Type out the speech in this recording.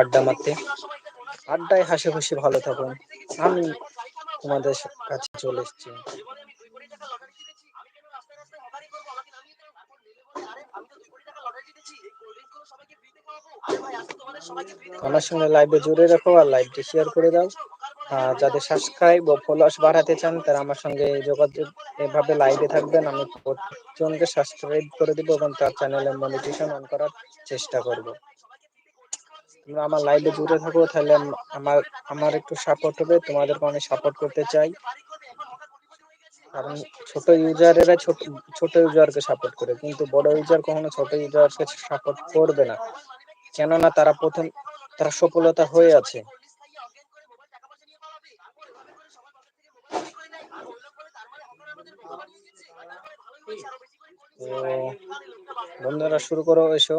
আড্ডা মারতে। আড্ডায় হাসি খুশি ভালো থাকুন। আমি তোমাদের কাছে চলে এসেছি। আমার সঙ্গে লাইভে জুড়ে রাখো আর লাইভটি শেয়ার করে দাও। আর যাদের সাবস্ক্রাইব ও ফলোয়ার্স বাড়াতে চান, তারা আমার সঙ্গে যোগাযোগ এভাবে লাইভে থাকবেন। আমি প্রত্যেকজনকে সাবস্ক্রাইব করে দিব এবং তার চ্যানেলে মনিটেশন অন করার চেষ্টা করব। তোমরা আমার লাইভে জুড়ে থাকো, তাহলে আমার আমার একটু সাপোর্ট হবে, তোমাদেরকে আমি সাপোর্ট করতে চাই। কারণ ছোট ইউজারেরা ছোট ছোট ইউজারকে সাপোর্ট করে, কিন্তু বড় ইউজার কখনো ছোট ইউজারকে সাপোর্ট করবে না। কেননা তারা প্রথম, তারা সফলতা হয়ে আছে। বন্ধুরা শুরু করো, এসো।